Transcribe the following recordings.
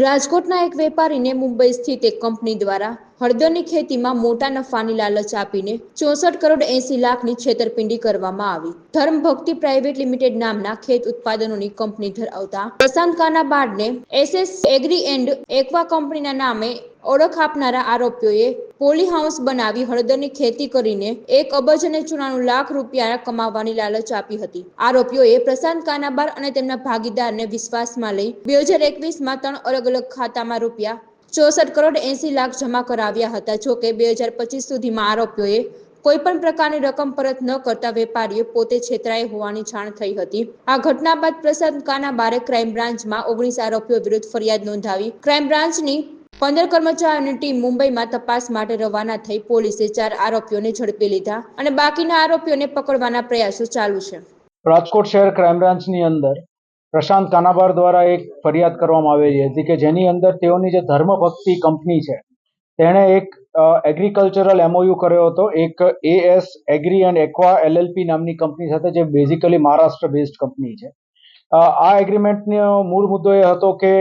રાજકોટના એક વેપારીને મુંબઈ સ્થિત એક કંપની દ્વારા હળદરની ખેતીમાં મોટા નફાની લાલચ આપીને ચોસઠ કરોડ એસી લાખની છેતરપિંડી કરવામાં આવી. ધર્મ ભક્તિ પ્રાઇવેટ લિમિટેડ નામના ખેત ઉત્પાદનોની કંપની ધરાવતા પ્રશાંત કાનાબાડને એસએસ એગ્રી એન્ડ એક્વા કંપનીના નામે ઓળખ આપનારા આરોપીઓએ પોલી હાઉસ બનાવી હળદરની ખેતી કરીને એક અબજ અને ચોરાણું લાખ રૂપિયા કમાવાની લાલચ આપી હતી. આરોપીઓએ પ્રશાંત કાનાબાર અને તેમના ભાગીદારને વિશ્વાસમાં લઈ બે હજાર એકવીસમાં ત્રણ અલગ અલગ ખાતામાં રૂપિયા ચોસઠ કરોડ એસી લાખ જમા કરાવ્યા હતા, જો કે બે હજાર પચીસ સુધીમાં આરોપીઓએ કોઈ પણ પ્રકારની રકમ પરત ન કરતા વેપારીઓ પોતે છેતરાય હોવાની જાણ થઈ હતી. આ ઘટના બાદ પ્રશાંત કાનાબારે ક્રાઇમ બ્રાન્ચમાં ઓગણીસ આરોપીઓ વિરુદ્ધ ફરિયાદ નોંધાવી. ક્રાઇમ બ્રાન્ચની પંદર કર્મચારીઓની ટીમ મુંબઈમાં તપાસ માટે રવાના થઈ પોલીસે ચાર આરોપીઓને ઝડપી લીધા અને બાકીના આરોપીઓને પકડવાના પ્રયાસો ચાલુ છે. રાજકોટ શહેર ક્રાઇમ બ્રાન્ચની અંદર પ્રશાંત કાનાબાર દ્વારા એક ફરિયાદ કરવામાં આવેલી હતી કે જેની અંદર તેઓની જે ધર્મભક્તિ કંપની છે, તેણે એક એગ્રીકલ્ચરલ એમઓયુ કર્યો હતો, એક AS agri and aqua LLP નામની કંપની સાથે જે બેઝિકલી મહારાષ્ટ્ર બેઝડ કંપની છે. આ એગ્રીમેન્ટનો મૂળ મુદ્દો એ હતો કે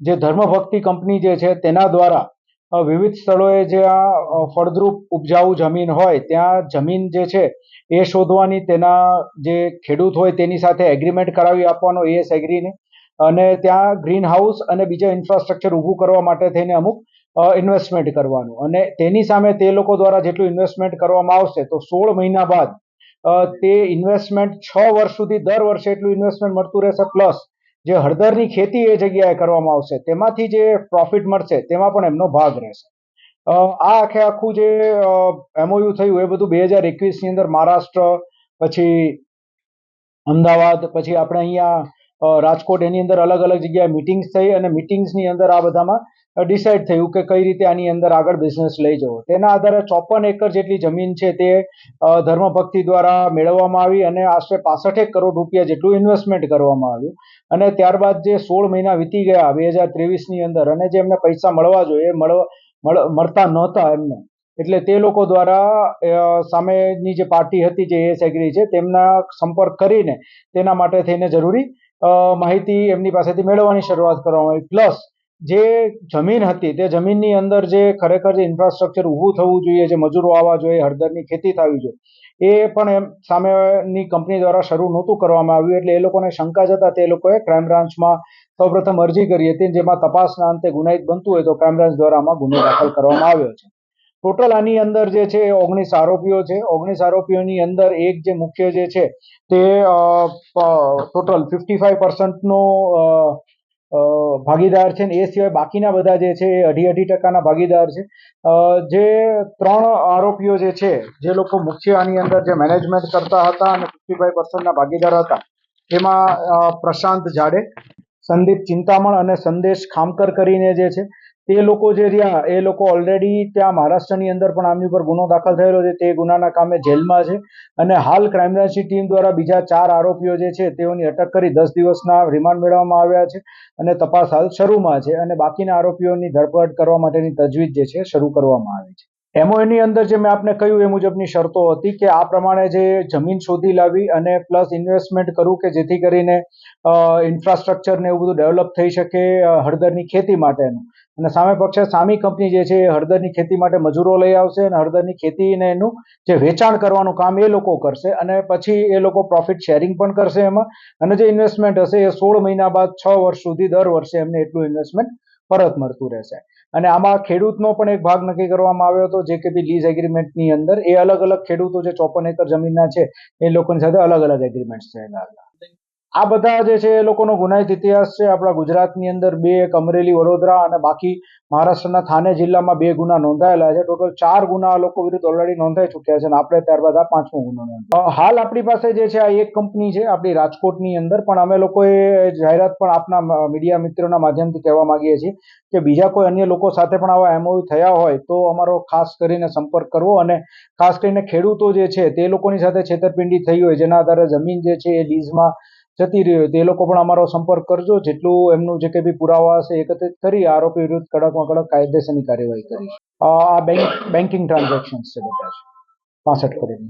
જે ધર્મભક્તિ કંપની જે છે તેના દ્વારા વિવિધ સ્થળોએ જે આ ફળદ્રુપ ઉપજાઉ જમીન હોય, ત્યાં જમીન જે છે એ શોધવાની તેના જે ખેડૂત હોય તેની સાથે એગ્રીમેન્ટ કરાવી આપવાનો એએસ એગ્રીને અને ત્યાં ગ્રીન હાઉસ અને બીજા ઇન્ફ્રાસ્ટ્રક્ચર ઊભું કરવા માટે થઈને અમુક ઇન્વેસ્ટમેન્ટ કરવાનું. અને તેની સામે તે લોકો દ્વારા જેટલું ઇન્વેસ્ટમેન્ટ કરવામાં આવશે, તો સોળ મહિના બાદ તે ઇન્વેસ્ટમેન્ટ છ વર્ષ સુધી, દર વર્ષે એટલું ઇન્વેસ્ટમેન્ટ મળતું રહેશે પ્લસ જે હળદરની ખેતી એ જગ્યાએ કરવામાં આવશે, તેમાંથી જે પ્રોફિટ મળશે, તેમાં પણ એમનો ભાગ રહેશે. આ આખે આખું જે એમઓયુ થયું, એ બધું બે હજાર એકવીસની અંદર મહારાષ્ટ્ર, પછી અમદાવાદ, પછી આપણે અહીંયા રાજકોટ એની અંદર અલગ અલગ જગ્યાએ મિટિંગ્સ થઈ અને મિટિંગ્સની અંદર આ બધામાં ડિસાઇડ થયું કે કઈ રીતે આની અંદર આગળ બિઝનેસ લઈ જવો. તેના આધારે ચોપન એકર જેટલી જમીન છે તે ધર્મભક્તિ દ્વારા મેળવવામાં આવી અને આશરે પાસઠેક કરોડ રૂપિયા જેટલું ઇન્વેસ્ટમેન્ટ કરવામાં આવ્યું. અને ત્યારબાદ જે સોળ મહિના વીતી ગયા બે હજાર ત્રેવીસની અંદર અને જે એમને પૈસા મળવા જોઈએ મળવા, મળ- મળતા નહોતા એમને. એટલે તે લોકો દ્વારા સામેની જે પાર્ટી હતી જે એસ એગ્રી છે, તેમના સંપર્ક કરીને તેના માટે થઈને જરૂરી માહિતી એમની પાસેથી મેળવવાની શરૂઆત કરવામાં આવી. પ્લસ જે જમીન હતી, તે જમીનની અંદર જે ખરેખર જે ઇન્ફ્રાસ્ટ્રક્ચર ઊભું થવું જોઈએ, જે મજૂરો આવવા જોઈએ, હળદરની ખેતી થવી જોઈએ, એ પણ એમ સામેની કંપની દ્વારા શરૂ નહોતું કરવામાં આવ્યું, એટલે એ લોકોને શંકા જતા તે લોકોએ ક્રાઇમ બ્રાન્ચમાં સૌપ્રથમ અરજી કરી હતી, જેમાં તપાસના અંતે ગુનાહિત બનતું હોય તો ક્રાઇમ બ્રાન્ચ દ્વારા આમાં ગુનો દાખલ કરવામાં આવ્યો છે. ટોટલ આની અંદર જે છે, ઓગણીસ આરોપીઓ છે. ઓગણીસ આરોપીઓની અંદર એક જે મુખ્ય જે છે, તે ટોટલ ફિફ્ટી ફાઈવ પર્સન્ટનો ભાગીદાર છે ને એ સિવાય બાકીના બધા જે છે એ અઢી અઢી ટકાના ભાગીદાર છે. જે ત્રણ આરોપીઓ જે છે, જે લોકો મુખ્ય આની અંદર જે મેનેજમેન્ટ કરતા હતા અને ફિફ્ટી ફાઈવ પર્સન્ટના ભાગીદાર હતા, એમાં પ્રશાંત જાડે, સંદીપ ચિંતામણ અને સંદેશ ખામકર કરીને જે છે તે લોકો જે રહ્યા, એ લોકો ઓલરેડી ત્યાં મહારાષ્ટ્રની અંદર પણ આમની ઉપર ગુનો દાખલ થયેલો છે. તે ગુનાના કામે જેલમાં છે અને હાલ ક્રાઇમબ્રાન્ચની ટીમ દ્વારા બીજા ચાર આરોપીઓ જે છે તેઓની અટક કરી દસ દિવસના રિમાન્ડ મેળવવામાં આવ્યા છે અને તપાસ હાલ શરૂમાં છે અને બાકીના આરોપીઓની ધરપકડ કરવા માટેની તજવીજ જે છે શરૂ કરવામાં આવી છે. એમઓએની અંદર જે મેં આપને કહ્યું એ મુજબની શરતો હતી કે આ પ્રમાણે જે જમીન શોધી લાવી અને પ્લસ ઇન્વેસ્ટમેન્ટ કરવું કે જેથી કરીને ઇન્ફ્રાસ્ટ્રક્ચર ને એવું બધું ડેવલપ થઈ શકે હળદરની ખેતી માટેનું. અને સામે પક્ષે સામી કંપની જે છે એ હળદરની ખેતી માટે મજૂરો લઈ આવશે અને હળદરની ખેતીને એનું જે વેચાણ કરવાનું કામ એ લોકો કરશે અને પછી એ લોકો પ્રોફિટ શેરિંગ પણ કરશે એમાં. અને જે ઇન્વેસ્ટમેન્ટ હશે એ સોળ મહિના બાદ છ વર્ષ સુધી દર વર્ષે એમને એટલું ઇન્વેસ્ટમેન્ટ પરત મળતું રહેશે. અને આમાં ખેડૂતનો પણ એક ભાગ નક્કી કરવામાં આવ્યો હતો, જે કે બી લીઝ એગ્રીમેન્ટની અંદર એ અલગ અલગ ખેડૂતો જે ચોપન એકર જમીનના છે, એ લોકોની સાથે અલગ અલગ એગ્રીમેન્ટ થયેલા હતા આ બધા જે છે એ લોકોનો ગુનાહિત ઇતિહાસ છે. આપણા ગુજરાતની અંદર બે એક અમરેલી, વડોદરા અને બાકી મહારાષ્ટ્રના થાને જિલ્લામાં બે ગુના નોંધાયેલા છે. ટોટલ ચાર ગુના આ લોકો વિરુદ્ધ ઓલરેડી નોંધાઈ ચૂક્યા છે અને આપણે ત્યારબાદ આ પાંચમો ગુનો નોંધાયો. હાલ આપણી પાસે જે છે આ એક કંપની છે, આપણી રાજકોટની અંદર, પણ અમે લોકોએ જાહેરાત પણ આપના મીડિયા મિત્રોના માધ્યમથી કહેવા માંગીએ છીએ કે બીજા કોઈ અન્ય લોકો સાથે પણ આવા એમઓયુ થયા હોય તો અમારો ખાસ કરીને સંપર્ક કરવો અને ખાસ કરીને ખેડૂતો જે છે તે લોકોની સાથે છેતરપિંડી થઈ હોય, જેના આધારે જમીન જે છે એ લીઝમાં જતી રહી હોય તે લોકો પણ અમારો સંપર્ક કરજો. જેટલું એમનું જે કંઈ બી પુરાવા હશે એકત્રિત કરી આરોપી વિરુદ્ધ કડકમાં કડક કાયદેસરની કાર્યવાહી કરી. આ બેંક બેન્કિંગ ટ્રાન્ઝેક્શન છે બધા જ. પાસઠ કરીને